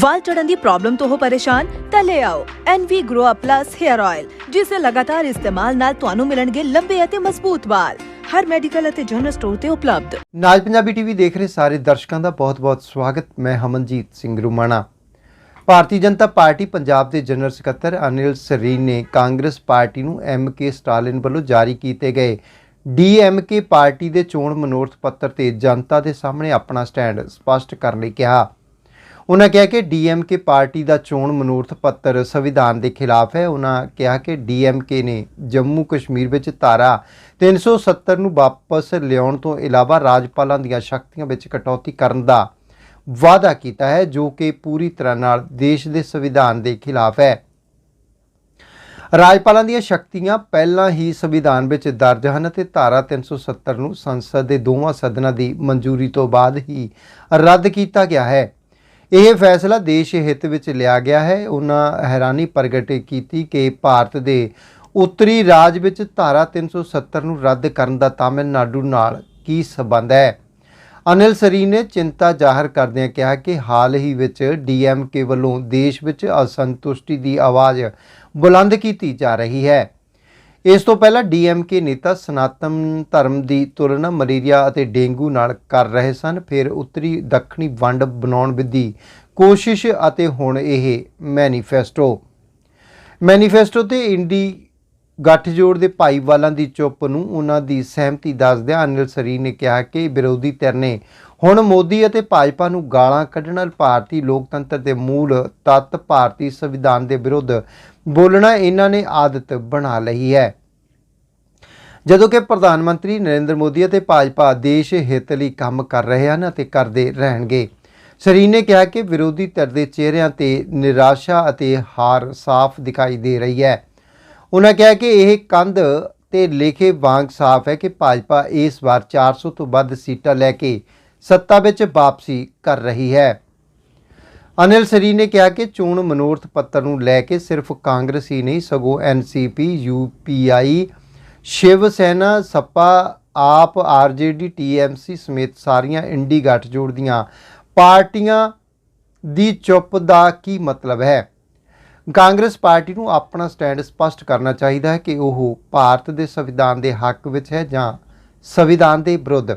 ਵਾਲ ਝੜਨ ਦੀ problem ਤੋਂ ਹੋ ਪਰੇਸ਼ਾਨ, ਤਾਂ ਲੈ ਆਓ NV Grow Up Plus Hair Oil ਜਿਸ ਦੇ ਲਗਾਤਾਰ ਇਸਤੇਮਾਲ ਨਾਲ ਤੁਹਾਨੂੰ ਮਿਲਣਗੇ ਲੰਬੇ ਅਤੇ ਮਜ਼ਬੂਤ ਵਾਲ। ਹਰ ਮੈਡੀਕਲ ਅਤੇ ਜਨਰਲ ਸਟੋਰ ਤੇ ਉਪਲਬਧ। ਨਾਜ ਪੰਜਾਬੀ ਟੀਵੀ ਦੇਖ ਰਹੇ ਸਾਰੇ ਦਰਸ਼ਕਾਂ ਦਾ ਬਹੁਤ-ਬਹੁਤ ਸਵਾਗਤ। ਮੈਂ ਹਮਨਜੀਤ ਸਿੰਘ ਰੁਮਾਣਾ। ਭਾਰਤੀ ਜਨਤਾ ਪਾਰਟੀ ਪੰਜਾਬ ਦੇ ਜਨਰਲ ਸਕੱਤਰ ਅਨਿਲ ਸਰੀਨ ਨੇ ਕਾਂਗਰਸ ਪਾਰਟੀ ਨੂੰ ਐਮਕੇ ਸਟਾਲਿਨ ਵੱਲੋਂ ਜਾਰੀ ਕੀਤੇ ਗਏ ਡੀਐਮਕੇ ਪਾਰਟੀ ਦੇ ਚੋਣ ਮਨੋਰਥ ਪੱਤਰ ਤੇ ਜਨਤਾ ਦੇ ਸਾਹਮਣੇ ਆਪਣਾ ਸਟੈਂਡ ਸਪਸ਼ਟ ਕਰਨ ਲਈ ਕਿਹਾ। ਉਹਨਾਂ ਕਿਹਾ ਕਿ ਡੀਐਮਕੇ ਪਾਰਟੀ ਦਾ ਚੋਣ ਮਨੋਰਥ ਪੱਤਰ ਸੰਵਿਧਾਨ ਦੇ ਖਿਲਾਫ ਹੈ। ਉਹਨਾਂ ਕਿਹਾ ਕਿ ਡੀਐਮਕੇ ਨੇ ਜੰਮੂ ਕਸ਼ਮੀਰ ਵਿੱਚ ਧਾਰਾ 370 ਨੂੰ ਵਾਪਸ ਲਿਆਉਣ ਤੋਂ ਇਲਾਵਾ ਰਾਜਪਾਲਾਂ ਦੀਆਂ ਸ਼ਕਤੀਆਂ ਵਿੱਚ ਕਟੌਤੀ ਕਰਨ ਦਾ ਵਾਅਦਾ ਕੀਤਾ ਹੈ, ਜੋ ਕਿ ਪੂਰੀ ਤਰ੍ਹਾਂ ਨਾਲ ਦੇਸ਼ ਦੇ ਸੰਵਿਧਾਨ ਦੇ ਖਿਲਾਫ ਹੈ। ਰਾਜਪਾਲਾਂ ਦੀਆਂ ਸ਼ਕਤੀਆਂ ਪਹਿਲਾਂ ਹੀ ਸੰਵਿਧਾਨ ਵਿੱਚ ਦਰਜ ਹਨ ਅਤੇ ਧਾਰਾ 370 ਨੂੰ ਸੰਸਦ ਦੇ ਦੋਵਾਂ ਸਦਨਾਂ ਦੀ ਮਨਜ਼ੂਰੀ ਤੋਂ ਬਾਅਦ ਹੀ ਰੱਦ ਕੀਤਾ ਗਿਆ ਹੈ। ਇਹ ਫੈਸਲਾ ਦੇਸ਼ ਹਿੱਤ ਵਿੱਚ ਲਿਆ ਗਿਆ ਹੈ। ਉਹਨਾਂ ਹੈਰਾਨੀ ਪ੍ਰਗਟ ਕੀਤੀ ਕਿ ਭਾਰਤ ਦੇ ਉੱਤਰੀ ਰਾਜ ਵਿੱਚ ਧਾਰਾ 370 ਨੂੰ ਰੱਦ ਕਰਨ ਦਾ ਤਾਮਿਲਨਾਡੂ ਨਾਲ ਕੀ ਸਬੰਧ ਹੈ? ਅਨਿਲ ਸਰੀ ਨੇ ਚਿੰਤਾ ਜ਼ਾਹਰ ਕਰਦਿਆਂ ਕਿਹਾ ਕਿ ਹਾਲ ਹੀ ਵਿੱਚ ਡੀਐਮਕੇ ਵੱਲੋਂ ਦੇਸ਼ ਵਿੱਚ ਅਸੰਤੁਸ਼ਟੀ ਦੀ ਆਵਾਜ਼ ਬੁਲੰਦ ਕੀਤੀ ਜਾ ਰਹੀ ਹੈ। ਇਸ ਤੋਂ ਪਹਿਲਾਂ ਡੀਐਮਕੇ ਨੇਤਾ ਸਨਾਤਨ ਧਰਮ ਦੀ ਤੁਲਨਾ ਮਲੇਰੀਆ ਅਤੇ ਡੇਂਗੂ ਨਾਲ ਕਰ ਰਹੇ ਸਨ। ਫਿਰ ਉੱਤਰੀ ਦੱਖਣੀ ਵੰਡ ਬਣਾਉਣ ਦੀ ਕੋਸ਼ਿਸ਼ ਅਤੇ ਹੁਣ ਇਹ ਮੈਨੀਫੈਸਟੋ। ਮੈਨੀਫੈਸਟੋ ਤੇ ਇੰਡੀ ਗੱਠਜੋੜ ਦੇ ਭਾਈਵਾਲਾਂ ਦੀ ਚੁੱਪ ਨੂੰ ਉਹਨਾਂ ਦੀ ਸਹਿਮਤੀ ਦੱਸਦਿਆਂ ਅਨਿਲ ਸਰੀ ਨੇ ਕਿਹਾ ਕਿ ਵਿਰੋਧੀ ਧਿਰ ਨੇ ਹੁਣ ਮੋਦੀ ਅਤੇ ਭਾਜਪਾ ਨੂੰ ਗਾਲਾਂ ਕੱਢਣ ਭਾਰਤੀ ਲੋਕਤੰਤਰ ਦੇ ਮੂਲ ਤੱਤ ਭਾਰਤੀ ਸੰਵਿਧਾਨ ਦੇ ਵਿਰੁੱਧ ਬੋਲਣਾ ਇਹਨਾਂ ਨੇ ਆਦਤ ਬਣਾ ਲਈ ਹੈ। ਜਦੋਂ ਕਿ ਪ੍ਰਧਾਨ ਮੰਤਰੀ ਨਰਿੰਦਰ ਮੋਦੀ ਅਤੇ ਭਾਜਪਾ ਦੇਸ਼ ਹਿੱਤ ਲਈ ਕੰਮ ਕਰ ਰਹੇ ਹਨ ਅਤੇ ਕਰਦੇ ਰਹਿਣਗੇ। ਸਰੀ ਨੇ ਕਿਹਾ ਕਿ ਵਿਰੋਧੀ ਧਿਰ ਦੇ ਚਿਹਰਿਆਂ ਤੇ ਨਿਰਾਸ਼ਾ ਅਤੇ ਹਾਰ ਸਾਫ਼ ਦਿਖਾਈ ਦੇ ਰਹੀ ਹੈ। ਉਹਨਾਂ ਕਿਹਾ ਕਿ ਇਹ ਕੰਧ ਤੇ ਲੇਖੇ ਵਾਂਗ ਸਾਫ਼ ਹੈ ਕਿ ਭਾਜਪਾ ਇਸ ਵਾਰ 400 ਤੋਂ ਵੱਧ ਸੀਟਾਂ ਲੈ ਕੇ ਸੱਤਾ ਵਿੱਚ ਵਾਪਸੀ ਕਰ ਰਹੀ ਹੈ। ਅਨਿਲ ਸਰੀ ਨੇ ਕਿਹਾ ਕਿ ਚੋਣ ਮਨੋਰਥ ਪੱਤਰ ਨੂੰ ਲੈ ਕੇ ਸਿਰਫ ਕਾਂਗਰਸ ਹੀ ਨਹੀਂ, ਸਗੋਂ NCP UPI Shiv Sena, spa, ਆਪ ਆਰਜੇਡੀ ਟੀਐਮਸੀ ਸਮੇਤ ਸਾਰੀਆਂ ਇੰਡੀ ਗੱਠਜੋੜ ਦੀਆਂ ਪਾਰਟੀਆਂ ਦੀ ਚੁੱਪ ਦਾ ਕੀ ਮਤਲਬ ਹੈ? ਕਾਂਗਰਸ ਪਾਰਟੀ ਨੂੰ ਆਪਣਾ ਸਟੈਂਡ ਸਪਸ਼ਟ ਕਰਨਾ ਚਾਹੀਦਾ ਹੈ ਕਿ ਉਹ ਭਾਰਤ ਦੇ ਸੰਵਿਧਾਨ ਦੇ ਹੱਕ ਵਿੱਚ ਹੈ ਜਾਂ ਸੰਵਿਧਾਨ ਦੇ ਵਿਰੁੱਧ।